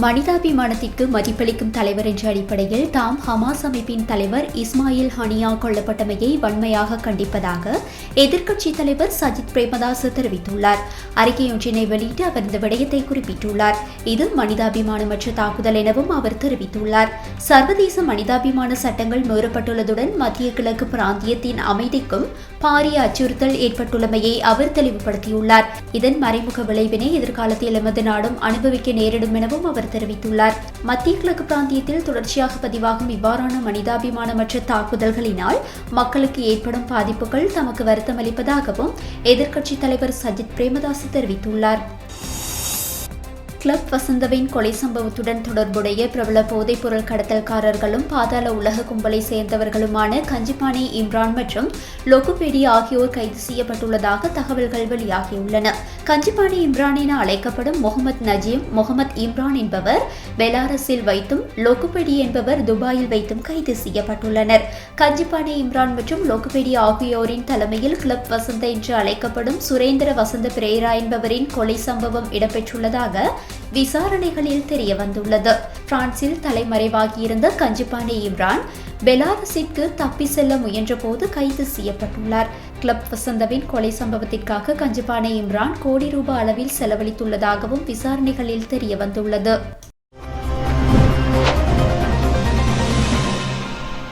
மனிதாபிமானத்திற்கு மதிப்பளிக்கும் தலைவர் என்ற அடிப்படையில் தாம் ஹமாஸ் அமைப்பின் தலைவர் இஸ்மாயில் ஹனியா கொல்லப்பட்டமையை வன்மையாக கண்டிப்பதாக எதிர்க்கட்சித் தலைவர் சஜித் பிரேமதாஸ் தெரிவித்துள்ளார். அறிக்கையொன்றினை வெளியிட்டு அவர் இந்த விடயத்தை குறிப்பிட்டுள்ளார். இது மனிதாபிமானமற்ற தாக்குதல் எனவும் அவர் தெரிவித்துள்ளார். சர்வதேச மனிதாபிமான சட்டங்கள் மீறப்பட்டுள்ளதுடன் மத்திய கிழக்கு பிராந்தியத்தின் அமைதிக்கும் பாரிய அச்சுறுத்தல் ஏற்பட்டுள்ளமையை அவர் தெளிவுபடுத்தியுள்ளார். இதன் மறைமுக விளைவினை எதிர்காலத்தில் எமது நாடும் அனுபவிக்க நேரிடும் எனவும் அவர் தெரிவித்துள்ளார். மத்திய கிழக்கு பிராந்தியத்தில் தொடர்ச்சியாக பதிவாகும் இவ்வாறான மனிதாபிமானமற்ற தாக்குதல்களினால் மக்களுக்கு ஏற்படும் பாதிப்புகள் தமக்கு வருத்தமளிப்பதாகவும் எதிர்க்கட்சித் தலைவர் சஜித் பிரேமதாஸ் தெரிவித்துள்ளார். கிளப் வசந்தவின் கொலை சம்பவத்துடன் தொடர்புடைய பிரபல போதைப்பொருள் கடத்தல்காரர்களும் பாதாள உலக கும்பலை சேர்ந்தவர்களுமான கஞ்சிபானி இம்ரான் மற்றும் லொகுபேடி ஆகியோர் கைது செய்யப்பட்டுள்ளதாக தகவல்கள் வெளியாகியுள்ளன. கஞ்சிபானி இம்ரான் என அழைக்கப்படும் முகமது நஜீம் முகமது இம்ரான் என்பவர் பெலாரஸில் வைத்தும் லொகுபெடி என்பவர் துபாயில் வைத்தும் கைது செய்யப்பட்டுள்ளனர். கஞ்சிபானி இம்ரான் மற்றும் லொகுபெடி ஆகியோரின் தலைமையில் கிளப் வசந்த என்று அழைக்கப்படும் சுரேந்திர வசந்த பிரேரா என்பவரின் கொலை சம்பவம் இடம்பெற்றுள்ளதாக விசாரணைகளில் தெரிய வந்துள்ளது பிரான்சில் தலைமறைவாகியிருந்த கஞ்சிபானி இம்ரான் பெலாரஸிற்கு தப்பி செல்ல முயன்றபோது கைது செய்யப்பட்டுள்ளார். கிளப் வசந்தவின் கொலை சம்பவத்திற்காக கஞ்சிபானி இம்ரான் கோடி ரூபாய் அளவில் செலவழித்துள்ளதாகவும் விசாரணைகளில் தெரிய வந்துள்ளது